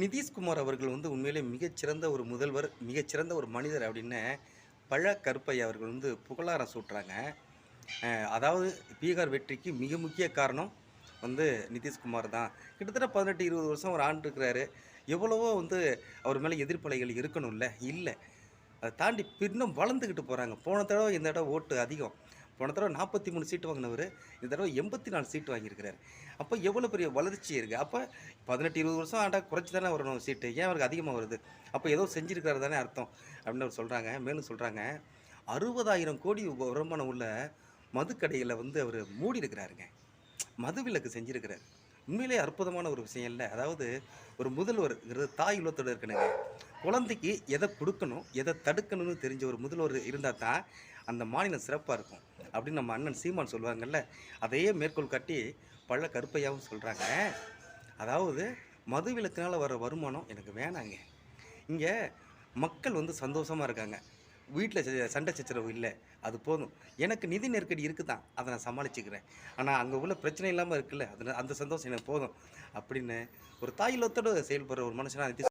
நிதிஷ்குமார் அவர்கள் வந்து உண்மையிலே மிகச்சிறந்த ஒரு முதல்வர் மிகச்சிறந்த ஒரு மனிதர் அப்படின்னு பழ கருப்பையா அவர்கள் வந்து புகழாரம் சூட்டுறாங்க. அதாவது பீகார் வெற்றிக்கு மிக முக்கிய காரணம் வந்து நிதிஷ்குமார் தான். கிட்டத்தட்ட பதினெட்டு இருபது வருஷம் ஒரு ஆண்டு இருக்கிறாரு. எவ்வளவோ வந்து அவர் மேலே எதிர்ப்பலைகள் இருக்கணும்ல? இல்லை. அதை தாண்டி பின்னும் வளர்ந்துக்கிட்டு போகிறாங்க போன தடவை இந்த தடவை ஓட்டு அதிகம். போன தடவை நாற்பத்தி மூணு சீட்டு வாங்கினவர் இந்த தடவை எண்பத்தி நாலு சீட்டு வாங்கியிருக்கிறார். அப்போ எவ்வளோ பெரிய வளர்ச்சி இருக்குது அப்போ பதினெட்டு இருபது வருஷம் ஆண்டா குறைச்சி தானே வரணும் சீட்டு. ஏன் அவருக்கு அதிகமாக வருது? அப்போ ஏதோ செஞ்சிருக்காரு தானே அர்த்தம் அப்படின்னு அவர் சொல்கிறாங்க மேலும் சொல்கிறாங்க அறுபதாயிரம் கோடி வருமானம் உள்ள மதுக்கடைகளை வந்து அவர் மூடி இருக்கிறாருங்க மதுவிலக்கு செஞ்சிருக்கிறார். உண்மையிலே அற்புதமான ஒரு விஷயம் இல்லை. அதாவது ஒரு முதல்வர்ங்கிறது தாய் உலகத்தோடு இருக்கணுங்க. குழந்தைக்கு எதை கொடுக்கணும் எதை தடுக்கணும்னு தெரிஞ்ச ஒரு முதல்வர் இருந்தால் தான் அந்த மாநிலம் சிறப்பாக இருக்கும். அப்படின்னு நம்ம அண்ணன் சீமான் சொல்லுவாங்கல்ல அதையே மேற்கோள் காட்டி பல கருப்பையாகவும் சொல்கிறாங்க அதாவது மதுவிலக்கினால் வர வருமானம் எனக்கு வேணாங்க. இங்கே மக்கள் வந்து சந்தோஷமாக இருக்காங்க. வீட்டில் சண்டை சச்சரவு இல்லை அது போதும். எனக்கு நிதி நெருக்கடி இருக்குது தான் அதை நான் சமாளிச்சுக்கிறேன். ஆனால் அங்கே உள்ள பிரச்சனை இல்லாமல் இருக்குல்ல அதில் அந்த சந்தோஷம் எனக்கு போதும். அப்படின்னு ஒரு தாயிலத்தோடு செயல்படுற ஒரு மனுஷனாக